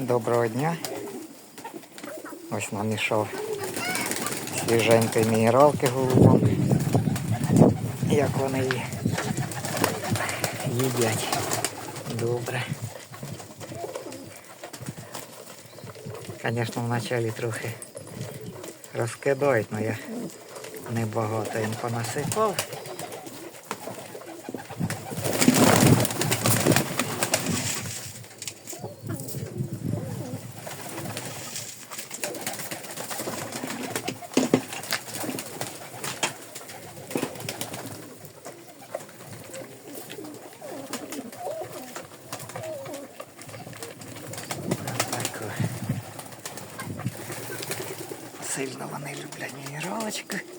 Доброго дня. Ось намішав свіженької мінералки голубом. Як вони її їдять. Добре. Звісно, вначалі трохи розкидають, але я небагато їм понасипав. Так. о. Сильно вони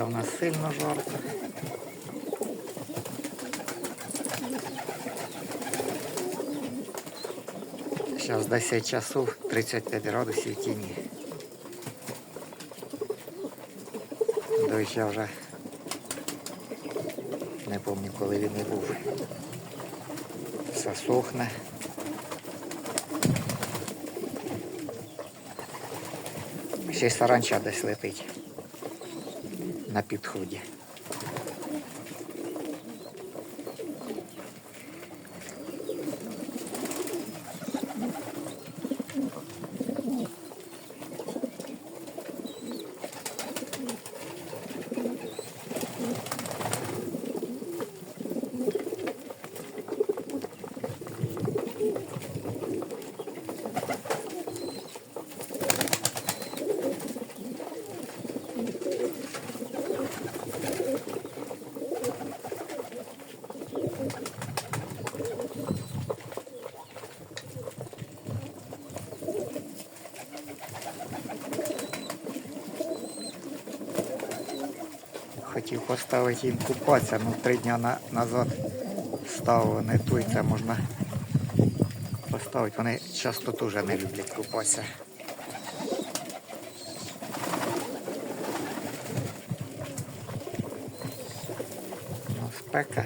Погода в нас сильно жарка. Зараз 10 часов 35 градусів тіні. Дощ я вже не пам'ятаю, коли він і був. Все сохне. Ще й саранча десь летить на підході. Хотів поставити їм купатися, ну три дні на, назад ставили не той, це можна поставити. Вони часто теж не люблять купатися. Ну, спека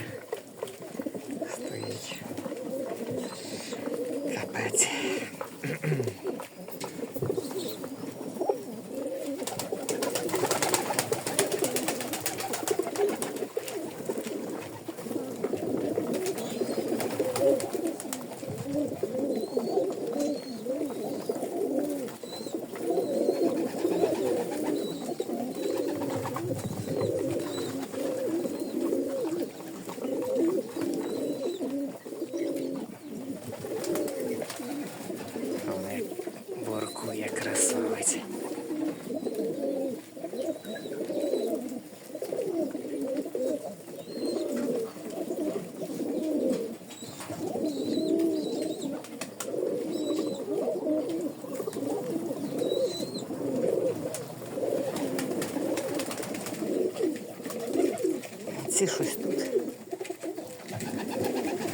Ці щось тут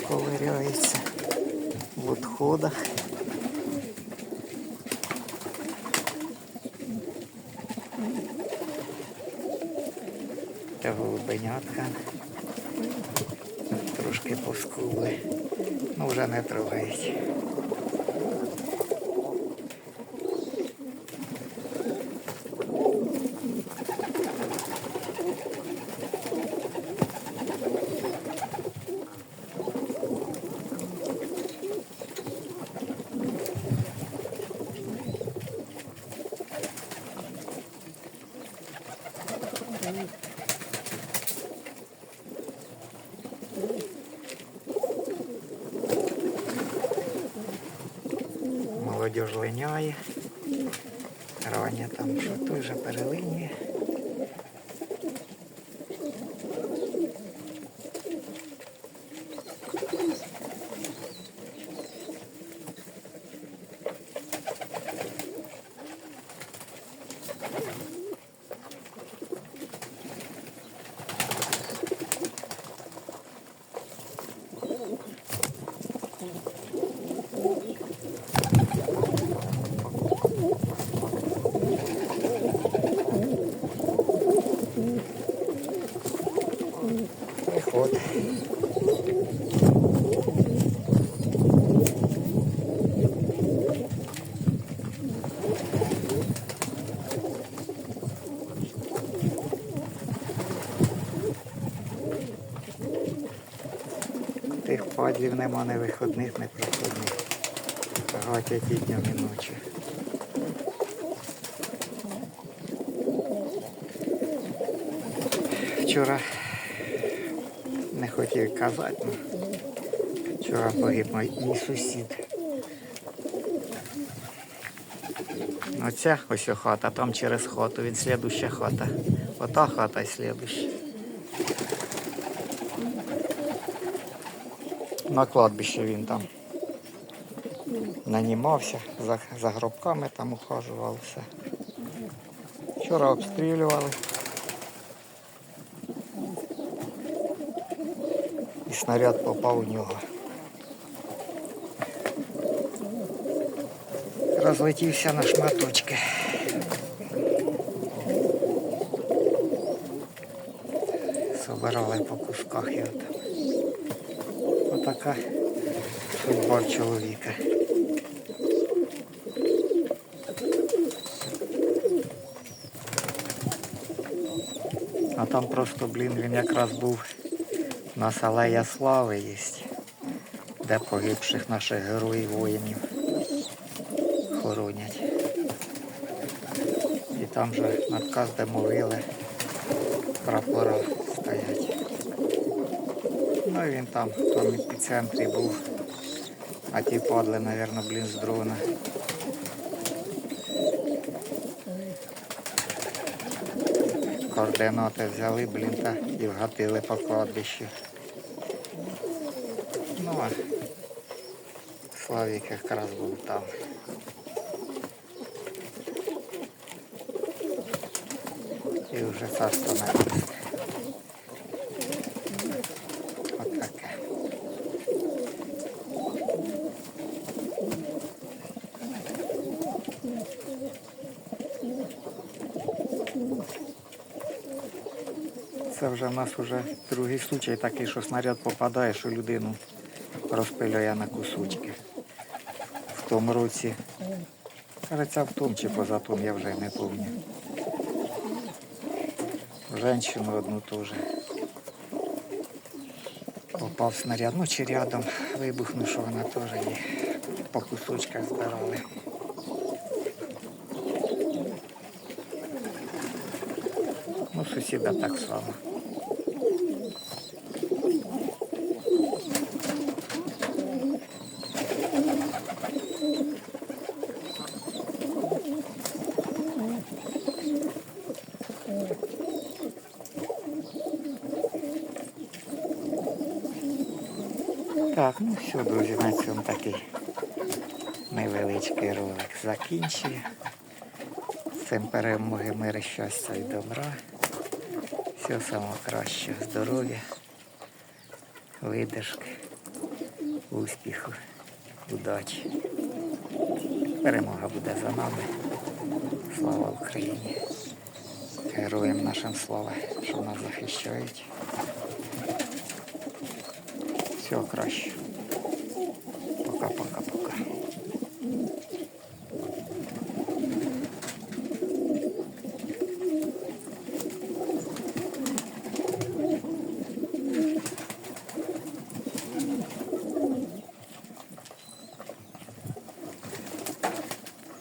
ковиряються в відходах. Та голубенятка. Трошки поскули. Ну вже не трогають. Молодіж линяє. Рання там що вже перелинює. Тих падлів нема не виходних, не проходних. Гатять і днем і ночі. Вчора хотів казати, вчора погиб мій, сусід. Оця ось о хата, там через хату, він слідуща хата. Ота хата і слідуща. На кладбище він там нанімався, за, за гробками там ухажував все. Вчора обстрілювали. снаряд попав у нього. Розлетівся на шматочки. Собирали по кусках його там. Отака судьба в чоловіка. А там просто, блін, він якраз був у Нас алея слави є, де погибших наших героїв воїнів хоронять. І там же надказ, де могили, прапора стоять. Ну і він там, в тому епіцентрі був. А ті падли, мабуть, блін, з дрона. Координати взяли, блін, та і вгатили по кладбищу. Ну, а Славік якраз був там. І вже царство небесне. Це вже в нас вже другий случай такий, що снаряд попадає, що людину розпилює на кусочки. В тому році. Кажеться, в тому чи поза том, я вже не пам'ятаю. Женщину одну теж. Попав снаряд, ну чи рядом вибухнув, що вона теж її по кусочках збирали. Ну, сусіда так само. Так, ну все, друзі, на цьому такий невеличкий ролик закінчує. Цим перемоги, миру, щастя і добра. Всього самого кращого здоров'я, видержки, успіху, удачі. Перемога буде за нами. Слава Україні! Героям нашим слава, що нас захищають. Всього кращого.